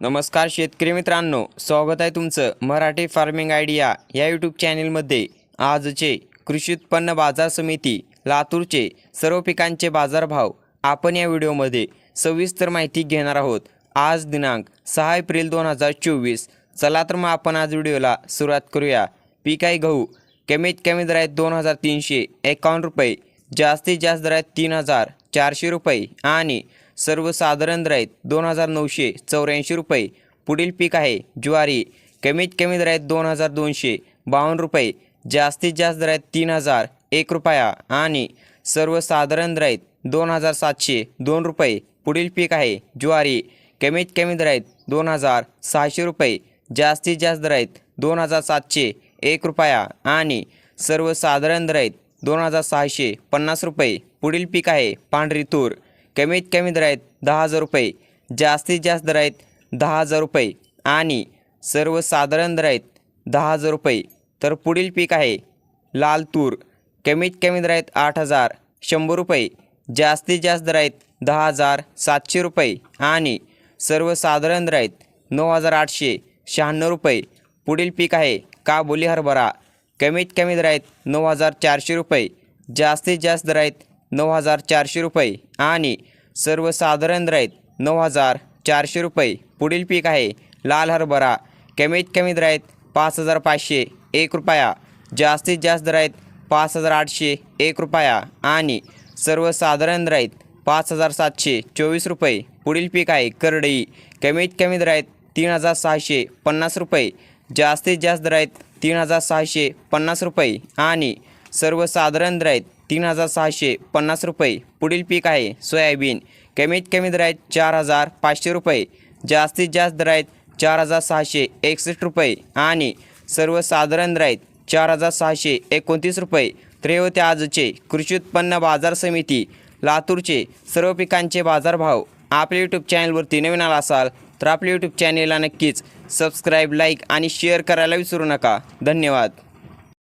नमस्कार शेतकरी मित्रांनो स्वागत आहे तुमचं मराठी फार्मिंग आयडिया या यूट्यूब चॅनेलमध्ये. आजचे कृषी उत्पन्न बाजार समिती लातूरचे सर्व पिकांचे बाजारभाव आपण या व्हिडिओमध्ये सविस्तर माहिती घेणार आहोत. आज दिनांक सहा एप्रिल दोन हजार चोवीस. चला तर मग आपण आज व्हिडिओला सुरुवात करूया. पीक आहे गहू कमीत कमी दर आहेत दोन हजार तीनशे एकावन्न रुपये जास्तीत जास्त दर आहेत तीन हजार चारशे रुपये आणि सर्वसाधारण दर दोन हजार नऊशे चौऱ्याऐंशी रुपये. पुढील पीक आहे ज्वारी. कमीत कमी दरात दोन हजार दोनशे बावन्न रुपये. जास्तीत जास्त दरात तीन हजार एक रुपया. आणि सर्वसाधारण दरात दोन हजार सातशे दोन रुपये. पुढील पीक आहे ज्वारी. कमीत कमी दरात दोन हजार सहाशे रुपये. जास्तीत जास्त दरात दोन हजार सातशे एक रुपया. आणि सर्वसाधारण दरात दोन हजार सहाशे पन्नास रुपये. पुढील पीक आहे पांढरी तूर. कमीत कमी दर आहेत दहा हजार रुपये जास्तीत जास्त दर आहेत दहा हजार रुपये आणि सर्वसाधारण दर आहेत दहा हजार रुपये. तर पुढील पीक आहे लाल तूर कमीत कमी दर आहेत आठ हजार शंभर रुपये जास्तीत जास्त दर आहेत दहा हजार सातशे रुपये आणि सर्वसाधारण दर आहेत नऊ हजार आठशे शहाण्णव रुपये. पुढील पीक आहे काबोली हरभरा कमीत कमी दर आहेत नऊ हजार चारशे रुपये जास्तीत जास्त दर आहेत नऊ हजार चारशे रुपये आणि सर्वसाधारण राईत नऊ हजार चारशे रुपये. पुढील पीक आहे लाल हरभरा. कमीत कमी दरायत पाच हजार पाचशे एक रुपया. जास्तीत जास्त दर आहेत पाच हजार आठशे एक रुपया आणि सर्वसाधारण दरायत पाच हजार सातशे चोवीस रुपये. पुढील पीक आहे करडई. कमीत कमी दरायत तीन हजार सहाशे पन्नास रुपये. जास्तीत जास्त दरायत तीन हजार सहाशे पन्नास रुपये आणि सर्वसाधारण दरायत तीन हजार सहाशे पन्नास रुपये. पुढील पीक आहे सोयाबीन. कमीत कमी दर आहेत चार हजार पाचशे रुपये. जास्तीत जास्त दर आहेत चार हजार सहाशे एकसष्ट रुपये. आणि सर्वसाधारण दर आहेत चार हजार सहाशे एकोणतीस रुपये. तर होते आजचे कृषी उत्पन्न बाजार समिती लातूरचे सर्व पिकांचे बाजारभाव. आपल्या यूट्यूब चॅनलवरती नवीन आला असाल तर आपल्या यूट्यूब चॅनेलला नक्कीच सबस्क्राईब लाईक आणि शेअर करायला विसरू नका. धन्यवाद.